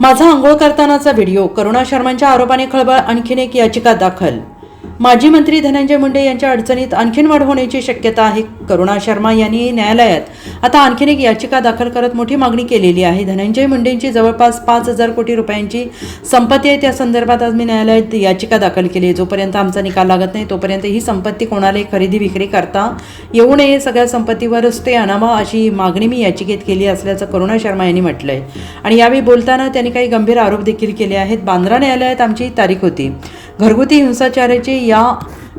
माझा आंघोळ करतानाचा व्हिडिओ करुणा शर्मांच्या आरोपाने खळबळ आणखीन एक याचिका दाखल माजी मंत्री धनंजय मुंडे यांच्या अडचणीत आणखीन वाढ होण्याची शक्यता आहे. करुणा शर्मा यांनी न्यायालयात आता आणखीन एक याचिका दाखल करत मोठी मागणी केलेली आहे. धनंजय मुंडेंची जवळपास पाच हजार कोटी रुपयांची संपत्ती आहे. त्या संदर्भात आज मी न्यायालयात याचिका दाखल केली आहे. जोपर्यंत आमचा निकाल लागत नाही तोपर्यंत ही संपत्ती कोणालाही खरेदी विक्री करता येऊ नये सगळ्या संपत्तीवरच ते आणावा अशी मागणी मी याचिकेत केली असल्याचं करुणा शर्मा यांनी म्हटलंय. आणि यावेळी बोलताना त्यांनी काही गंभीर आरोप देखील केले आहेत. बांद्रा न्यायालयात आमची तारीख होती. घरगुती हिंसाचाराचे या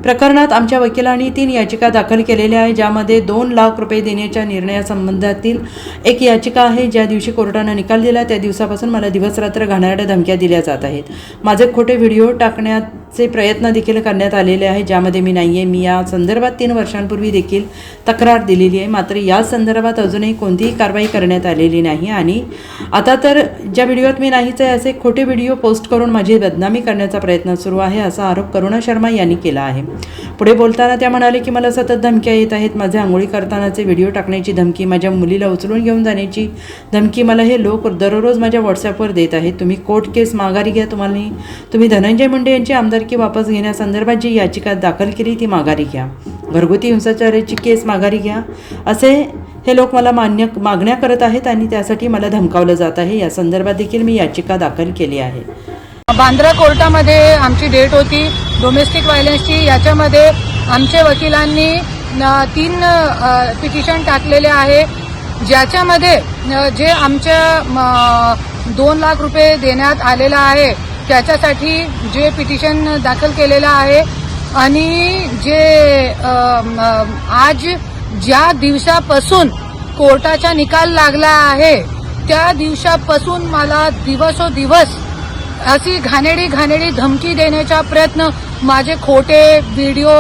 प्रकरणात आमच्या वकिलांनी तीन याचिका दाखल केलेल्या आहे ज्यामध्ये दोन लाख रुपये देण्याच्या निर्णयासंबंधातील एक याचिका आहे ज्या दिवशी कोर्टानं निकाल दिला त्या दिवसापासून मला दिवसरात्र घाणाऱ्या धमक्या दिल्या जात आहेत. माझे खोटे व्हिडिओ टाकण्यात चे प्रयत्न देखील करण्यात आलेले आहे ज्यामध्ये मी नाही आहे मी या संदर्भात तीन वर्षांपूर्वी देखील तक्रार दिलेली आहे. मात्र या संदर्भात अजूनही कोणतीही कारवाई करण्यात आलेली नाही आणि आता तर ज्या व्हिडिओत मी नाहीच आहे असे खोटे व्हिडिओ पोस्ट करून माझी बदनामी करण्याचा प्रयत्न सुरू आहे असा आरोप करुणा शर्मा यांनी केला आहे. पुढे बोलताना त्या म्हणाले की मला सतत धमक्या येत आहेत. माझे आंघोळी करतानाचे व्हिडिओ टाकण्याची धमकी माझ्या मुलीला उचलून घेऊन जाण्याची धमकी मला हे लोक दररोज माझ्या व्हॉट्सअपवर देत आहेत. तुम्ही कोर्ट केस माघारी घ्या. तुम्हाला तुम्ही धनंजय मुंडे यांची आमदारकी वापस घेण्यासंदर्भात जी याचिका दाखल केली ती माघारी घ्या. घरगुती हिंसाचाराची केस माघारी घ्या. असे हे लोक मला मान्य मागण्या करत आहेत आणि त्यासाठी मला धमकावलं जात आहे. या संदर्भात देखील मी याचिका दाखल केली आहे. बांद्रा कोर्टामध्ये आमची डेट होती. डोमेस्टिक व्हायलन्सची याच्यामध्ये आमच्या वकिलांनी तीन पिटिशन टाकलेले आहे. ज्याच्यामध्ये जे आमच्या दोन लाख रुपये देण्यात आलेला आहे. त्याच्यासाठी जे पिटिशन दाखल केलेलं आहे आणि जे आज ज्या दिवसापासून कोर्टाचा निकाल लागला आहे त्या दिवसापासून मला दिवसोदिवस अशी घाणेडी घाणेडी धमकी देण्याचा प्रयत्न माझे खोटे व्हिडिओ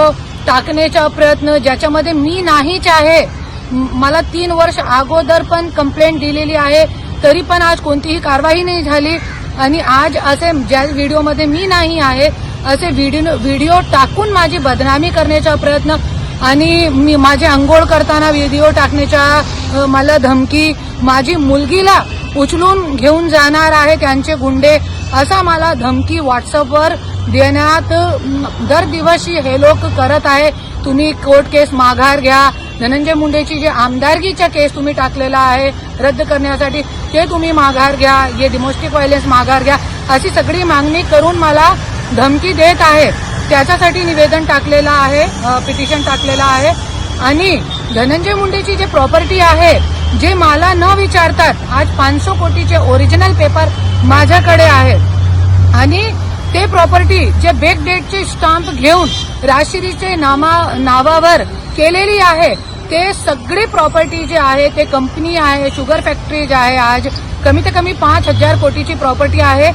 टाकण्याचा प्रयत्न ज्याच्यामध्ये मी नाहीच आहे मला तीन वर्ष अगोदर पण कंप्लेंट दिलेली आहे तरी पण आज कोणतीही कारवाई नाही झाली. आणि आज असे ज्या व्हिडिओमध्ये मी नाही आहे असे व्हिडिओ व्हिडिओ टाकून माझी बदनामी करण्याचा प्रयत्न आणि मी माझे आंघोळ करताना व्हिडिओ टाकण्याच्या मला धमकी माझी मुलगीला उचलून घेऊन जाणार आहे त्यांचे गुंडे असा मला धमकी व्हॉट्सअपवर देण्यात दर दिवशी हे लोक करत आहे. तुम्ही कोर्ट केस माघार घ्या. धनंजय मुंडेची जे आमदारकीच्या केस तुम्ही टाकलेला आहे रद्द करण्यासाठी ते तुम्ही माघार घ्या हे डिमोस्टिक व्हायलेन्स माघार घ्या अशी सगळी मागणी करून मला धमकी देत आहे. त्याच्यासाठी निवेदन टाकलेलं आहे पिटिशन टाकलेलं आहे. आणि धनंजय मुंडेची जे प्रॉपर्टी आहे जे मला न विचारतात आज पाचशे कोटीचे ओरिजिनल पेपर माझ्याकडे आहेत आणि ते प्रॉपर्टी जे बेक डेटचे स्टाम्प घेऊन राशिरीचे नामा नावावर केलेली आहे ते सगळे प्रॉपर्टी जे आहे ते कंपनी आहे शुगर फॅक्टरी जे आहे आज कमीत कमी पाच हजार कोटीची प्रॉपर्टी आहे.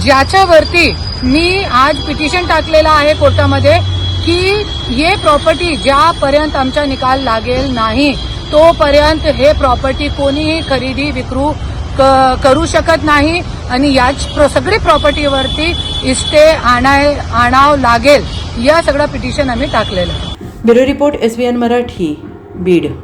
ज्याच्यावरती मी आज पिटिशन टाकलेलं आहे कोर्टामध्ये की हे प्रॉपर्टी ज्यापर्यंत आमचा निकाल लागेल नाही तोपर्यंत हे प्रॉपर्टी कोणीही खरेदी विक्रू क- करू शकत नाही. आणि याच सगळी प्रॉपर्टीवरती इस्टे आणाय आणावं लागेल या सगळं पिटिशन आम्ही टाकलेलं. आहे bureau report S Marathi. Video